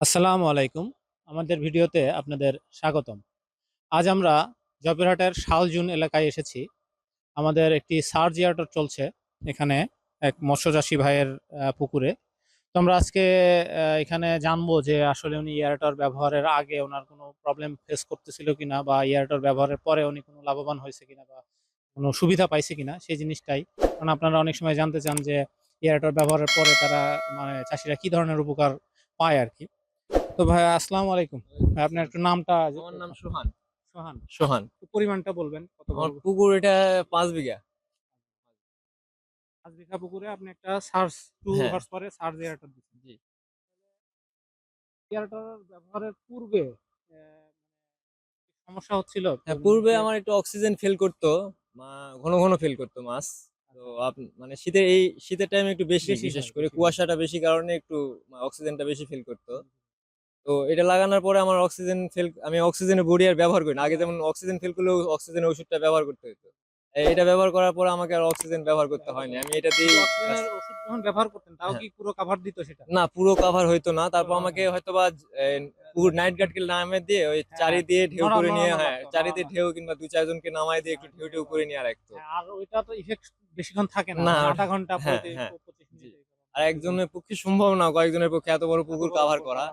আসসালামু আলাইকুম। আমাদের ভিডিওতে আপনাদের স্বাগতম। আজ আমরা জয়পুরহাটের শালজুন এলাকায় এসেছি। আমাদের একটি সার্চ ইয়ারটর চলছে এখানে এক মৎস্যচাষী ভাইয়ের পুকুরে। তো আমরা আজকে এখানে জানব যে আসলে উনি ইয়ারটর ব্যবহারের আগে ওনার কোনো প্রবলেম ফেস করতেছিল কিনা বা ইয়ারটর ব্যবহারের পরে উনি কোনো লাভবান হয়েছে কিনা বা কোনো সুবিধা পাইছে কিনা সেই জিনিসটাই। কারণ আপনারা অনেক সময় জানতে চান যে ইয়ারটর ব্যবহারের পরে তারা মানে চাষিরা কি ধরনের উপকার পায় আর কি। তো ভাই আসসালামু আলাইকুম। ভাই আপনার একটু নামটা আমার নাম সোহান। সোহান। সোহান। পরিমাণটা বলবেন কত আমার পুকুর এটা পাঁচ বিঘা। পাঁচ বিঘা পুকুরে আপনি একটা সার্চ টু হ্যাঁ। হর্স পরে সার্চ এয়ারটার দিচ্ছেন। জি। এয়ারটার ব্যবহারের পূর্বে মানে সমস্যা হচ্ছিল? হ্যাঁ, পূর্বে আমার একটু অক্সিজেন ফেল করতো ঘন ঘন ফেল করতো মাছ। তো আপ- মানে শীতের এই শীতের টাইমে একটু বেশি বেশি বিশেষ হয়, করে কুয়াশাটা বেশি কারণে একটু অক্সিজেনটা বেশি ফিল করতো। তো এটা লাগানোর পরে আমার অক্সিজেন ফিল আমি অক্সিজেনের বডি আর ব্যবহার করি না। আগে যেমন অক্সিজেন ফিল করলেও অক্সিজেনের ওষুধটা ব্যবহার করতে হতো এটা ব্যবহার করার পর আমাকে আর অক্সিজেন ব্যবহার করতে হয়নি। আমি এটা দিয়ে ব্যবহার করতেন তাও হ্যাঁ। কি পুরো কভার দিত সেটা? না পুরো কভার হইতো না। তারপর আমাকে হ্যাঁ। হয়তো বা পুরো নাইট গার্ড গার্ডকে নামে দিয়ে ওই হ্যাঁ, চারি দিয়ে ঢেউ করে নিয়ে হ্যাঁ চারি দিয়ে ঢেউ কিংবা দু চারজনকে নামায় দিয়ে একটু ঢেউ ঢেউ করে নিয়ে রাখতো হ্যাঁ, আর ওইটা তো ইফেক্ট বেশিক্ষণ থাকে না। আধা ঘণ্টা হ্যাঁ, হ্যাঁ। আর একজনের পক্ষে সম্ভব না কয়েকজনের পক্ষে এত বড় পুকুর কভার করা।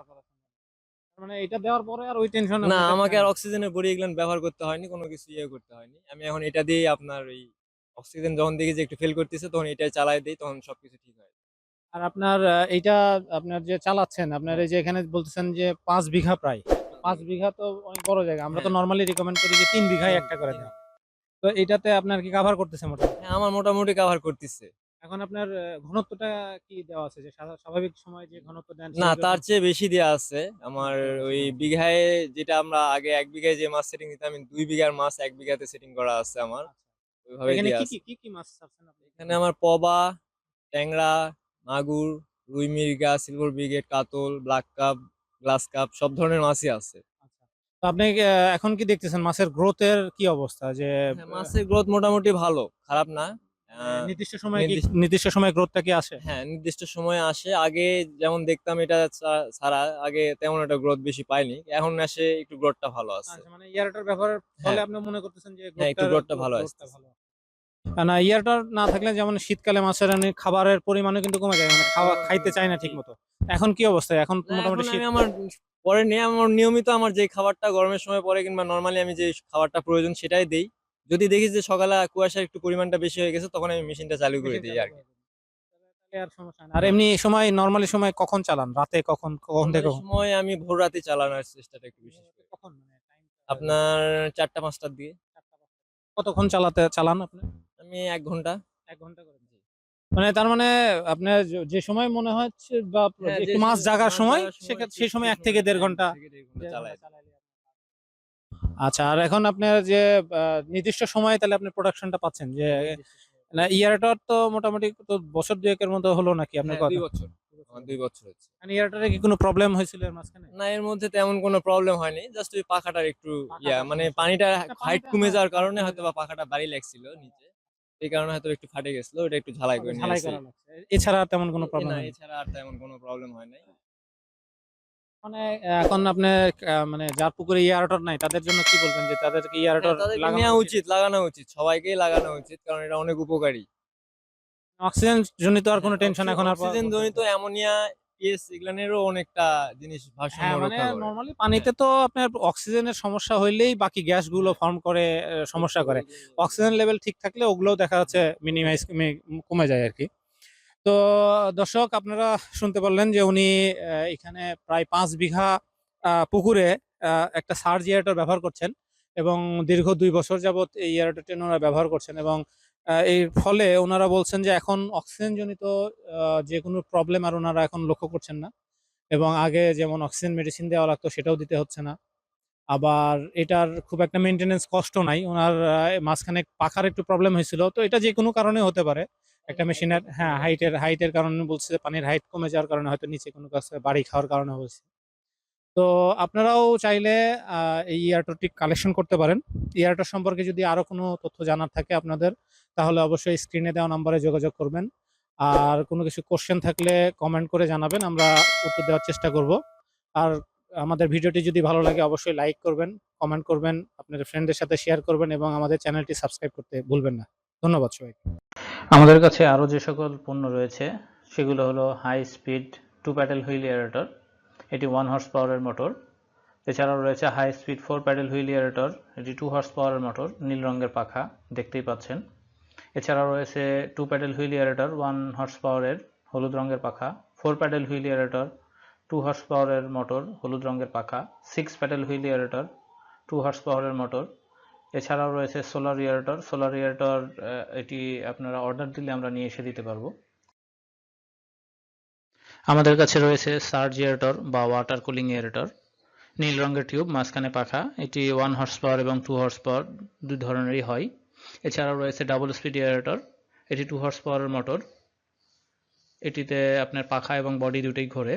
মানে এটা দেওয়ার পরে আর ওই টেনশন না আমাকে আর অক্সিজেনের বডি এগুলো ব্যবহার করতে হয়নি কোনো কিছু ইয়ে করতে হয়নি। আমি এখন এটা দিয়ে আপনার ওই অক্সিজেন যখন দেখি যে একটু ফেল করতেছে তখন চালাই দিই তখন সবকিছু ঠিক হয় আর আপনার এইটা আপনার যে চালাচ্ছেন আপনার এই যে এখানে বলতেছেন যে পাঁচ বিঘা প্রায়। পাঁচ বিঘা তো অনেক বড় জায়গা। আমরা তো হ্যাঁ। নর্মালি রিকমেন্ড করি যে তিন বিঘায় একটা করে দেওয়া। তো এইটাতে আপনার কি কাভার করতেছে মোটামুটি? হ্যাঁ আমার মোটামুটি কভার করতেছে। এখন আপনার ঘনত্বটা কি দেওয়া আছে? যে স্বাভাবিক সময় যে ঘনত্ব দেন না তার চেয়ে বেশি দেওয়া আছে। আমার ওই বিঘায় যেটা আমরা আগে এক বিঘায় যে মাছ সেটিং দিতাম দুই বিঘার মাছ এক বিঘাতে সেটিং করা আছে আমার। ওইভাবে এখানে দেওয়া কি আছে। কি মাছ ছাড়ছেন আপনি এখানে? আমার পবা ট্যাংরা মাগুর রুই মির্গা সিলভার ব্রিগেড কাতল ব্ল্যাক কাপ গ্লাস কাপ সব ধরনের মাছই আছে। আচ্ছা। তো আপনি এখন কি দেখতেছেন? মাছের গ্রোথের কি অবস্থা? যে হ্যাঁ, মাছের গ্রোথ মোটামুটি ভালো খারাপ না। নির্দিষ্ট সময় নির্দিষ্ট- সময় গ্রোথটা কি আসে? হ্যাঁ নির্দিষ্ট সময় আসে। আগে যেমন দেখতাম এটা ছাড়া আগে তেমন একটা গ্রোথ বেশি পাইনি। এখন আসে একটু গ্রোথটা ভালো আছে আচ্ছা মানে ইয়ারটার ব্যবহারের ফলে হ্যাঁ। আপনি মনে করতেছেন যে হ্যাঁ, একটু growth-টার- ভালো। আর না ইয়ারটার না থাকলে যেমন শীতকালে মাছের খাবারের পরিমাণও কিন্তু কমে যায়। মানে খাওয়া খাইতে চায় না ঠিক মতো এখন কি অবস্থা? এখন মোটামুটি শীত আমার পরে নিয়ে আমার নিয়মিত আমার যে খাবারটা গরমের সময় পরে কিংবা নর্মালি আমি যে খাবারটা প্রয়োজন সেটাই দেই। যদি দেখি যে সকালে কুয়াশার একটু পরিমাণটা বেশি হয়ে গেছে তখন আমি মেশিনটা চালু করে দিই আর কি আর সমস্যা আর এমনি সময় নরমালি সময় কখন চালান? রাতে কখন কখন থেকে সময় আমি ভোর রাতে চালানোর চেষ্টাটা একটু বেশি কখন? মানে আপনার চারটা পাঁচটার দিকে। কতক্ষণ চালাতে চালান আপনি? আমি এক ঘণ্টা। এক ঘণ্টা করে মানে তার মানে আপনার যে- সময় মনে হচ্ছে বা হ্যাঁ, একটু মাছ সময়- জাগার সময় সেই সময় এক থেকে দেড় ঘণ্টা থেকে দেড় ঘণ্টা চালাই দিই। আচ্ছা আর এখন আপনার যে নির্দিষ্ট সময়ে তাহলে আপনি প্রোডাকশনটা পাচ্ছেন যে না ইয়ারটার তো মোটামুটি তো বছর দুয়েকের মতো হলো নাকি আপনার হ্যাঁ, কথা? দুই বছর। দুই বছর। হচ্ছে মানে ইয়ারটারে কি কোনো প্রবলেম হয়েছিল এর মাঝখানে? না এর মধ্যে তেমন কোনো প্রবলেম হয়নি। জাস্ট ওই পাখাটার একটু ইয়া মানে পানিটা হাইট কমে হ্যাঁ, যাওয়ার কারণে হয়তো বা পাখাটা বাড়ি লাগছিল নিচে। এই কারণে হয়তো একটু ফাটে গেছিল ওটা একটু ঝালাই করে নিয়েছি এছাড়া তেমন কোনো প্রবলেম না এছাড়া আর তেমন কোনো প্রবলেম হয় নাই মানে এখন আপনি মানে যার পুকুরে ইয়ারটার নাই তাদের জন্য কি বলবেন যে তাদেরকে ইয়ারটার হ্যাঁ, লাগানো উচিত? লাগানো উচিত সবাইকেই লাগানো উচিত কারণ এটা অনেক উপকারী। অক্সিজেন জনিত আর কোনো টেনশন এখন আর অক্সিজেন জনিত অ্যামোনিয়া পিএস এগুলানেরও অনেকটা জিনিস ভারসাম্য হ্যাঁ মানে নরমালি পানিতে তো আপনার অক্সিজেনের সমস্যা হইলেই বাকি গ্যাসগুলো ফর্ম করে সমস্যা করে। অক্সিজেন লেভেল ঠিক থাকলে ওগুলোও দেখা যাচ্ছে মিনিমাইজ কমে যায় আর কি। তো দর্শক আপনারা শুনতে পারলেন যে উনি এখানে প্রায় পাঁচ বিঘা পুকুরে একটা সার্জ ইয়ারটার ব্যবহার করছেন এবং দীর্ঘ দুই বছর যাবত এই ইয়ারটারটি ওনারা ব্যবহার করছেন এবং এর ফলে ওনারা বলছেন যে এখন অক্সিজেন জনিত আহ, যে কোনো প্রবলেম আর ওনারা এখন লক্ষ্য করছেন না এবং আগে যেমন অক্সিজেন মেডিসিন দেওয়া লাগতো সেটাও দিতে হচ্ছে না। আবার এটার খুব একটা মেনটেনেন্স কষ্ট নাই। ওনার মাঝখানে পাখার একটু প্রবলেম হয়েছিল। তো এটা যে কোনো কারণে হতে পারে। একটা মেশিনের হ্যাঁ হাইটের হাইটের কারণে বলছে যে পানির হাইট কমে যাওয়ার কারণে হয়তো নিচে কোনো কাছে বাড়ি খাওয়ার কারণে হয়েছে। তো আপনারাও চাইলে এই ইয়ারটরটি কালেকশন করতে পারেন। ইয়ারটর সম্পর্কে যদি আরও কোনো তথ্য জানার থাকে আপনাদের, তাহলে অবশ্যই স্ক্রিনে দেওয়া নাম্বারে যোগাযোগ করবেন। আর কোনো কিছু কোশ্চেন থাকলে কমেন্ট করে জানাবেন, আমরা উত্তর দেওয়ার চেষ্টা করব। আর আমাদের ভিডিওটি যদি ভালো লাগে, অবশ্যই লাইক করবেন কমেন্ট করবেন, আপনাদের ফ্রেন্ডদের সাথে শেয়ার করবেন এবং আমাদের চ্যানেলটি সাবস্ক্রাইব করতে ভুলবেন না। ধন্যবাদ সবাইকে। আমাদের কাছে আরও যে সকল পণ্য রয়েছে, সেগুলো হলো high speed two paddle wheel aerator এটি ওয়ান হর্স পাওয়ারের মোটর এছাড়াও রয়েছে high speed four paddle wheel aerator এটি টু হর্স পাওয়ারের মোটর নীল রঙের পাখা, দেখতেই পাচ্ছেন। এছাড়াও রয়েছে two paddle wheel aerator one horse পাওয়ারের হলুদ রঙের পাখা four paddle wheel aerator two horse পাওয়ারের মোটর হলুদ রঙের পাখা six paddle wheel aerator two horse পাওয়ারের মোটর এছাড়াও রয়েছে সোলার ইয়ারেটর সোলার ইয়ারেটর এটি আপনারা অর্ডার দিলে আমরা নিয়ে এসে দিতে পারব। আমাদের কাছে রয়েছে সার্জ ইয়ারেটর বা ওয়াটার কুলিং ইয়ারেটর নীল রঙের টিউব মাঝখানে পাখা। এটি ওয়ান হর্স পাওয়ার এবং টু হর্স পাওয়ার দুই ধরনেরই হয়। এছাড়াও রয়েছে ডাবল স্পিড ইয়ারেটর এটি টু হর্স পাওয়ারের মোটর এটিতে আপনার পাখা এবং বডি দুটোই ঘোরে।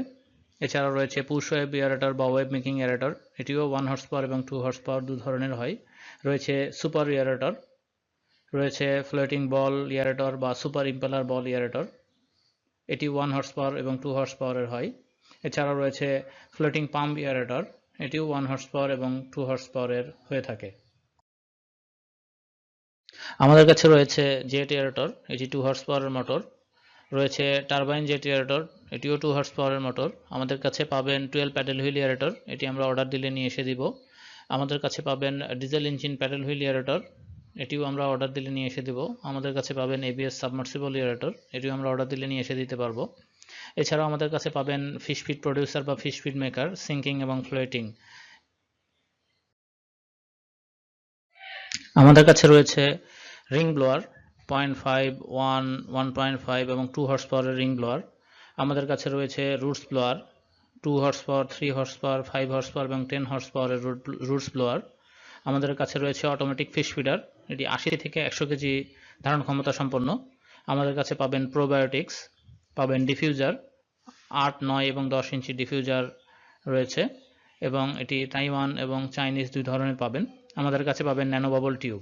এছাড়াও রয়েছে পুশ ওয়েব ইয়ারেটর বা ওয়েব মেকিং ইয়ারেটর এটিও ওয়ান হর্স পাওয়ার এবং টু হর্স পাওয়ার দু ধরনের হয়। রয়েছে সুপার ইয়ারেটর রয়েছে ফ্লোটিং বল ইয়ারেটর বা সুপার ইম্পেলার বল ইয়ারেটর এটি ওয়ান হর্স পাওয়ার এবং টু হর্স পাওয়ারের হয়। এছাড়াও রয়েছে ফ্লোটিং পাম্প ইয়ারেটর এটিও ওয়ান হর্স পাওয়ার এবং টু হর্স পাওয়ারের হয়ে থাকে। আমাদের কাছে রয়েছে জেট ইয়ারেটর এটি টু হর্স পাওয়ারের মোটর রয়েছে টারবাইন জেট ইয়ারেটর এটিও টু হর্স পাওয়ারের মোটর আমাদের কাছে পাবেন টুয়েলভ প্যাডেল হুইল ইয়ারেটর এটি আমরা অর্ডার দিলে নিয়ে এসে দিব। আমাদের কাছে পাবেন diesel engine paddle wheel aerator এটিও আমরা অর্ডার দিলে নিয়ে এসে দেবো। আমাদের কাছে পাবেন এবিএস সাবমার্সিবল ইয়ারেটর এটিও আমরা অর্ডার দিলে নিয়ে এসে দিতে পারব। এছাড়াও আমাদের কাছে পাবেন ফিশ ফিড প্রডিউসার বা ফিশ ফিড মেকার সিঙ্কিং এবং ফ্লোয়েটিং আমাদের কাছে রয়েছে ring blower point five one one point five এবং টু হর্স পাওয়ারের রিং ব্লোয়ার আমাদের কাছে রয়েছে roots blower two horse power three horse power five horse power এবং টেন হর্স পাওয়ারের রুটস ব্লোয়ার আমাদের কাছে রয়েছে অটোমেটিক ফিশ ফিডার এটি আশি থেকে একশো কেজি ধারণ ক্ষমতা সম্পন্ন। আমাদের কাছে পাবেন প্রোবায়োটিক্স পাবেন ডিফিউজার আট, নয় এবং দশ ইঞ্চি ডিফিউজার রয়েছে এবং এটি তাইওয়ান এবং চাইনিজ দুই ধরনের পাবেন। আমাদের কাছে পাবেন ন্যানো বাবল টিউব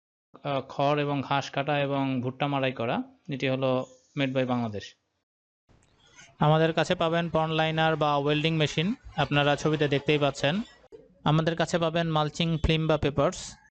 খড় এবং ঘাস কাটা এবং ভুট্টা মাড়াই করা, এটি হলো মেড বাই বাংলাদেশ আমাদের কাছে পাবেন পন লাইনার বা ওয়েল্ডিং মেশিন আপনারা ছবিতে দেখতেই পাচ্ছেন। আমাদের কাছে পাবেন মালচিং ফিল্ম বা পেপারস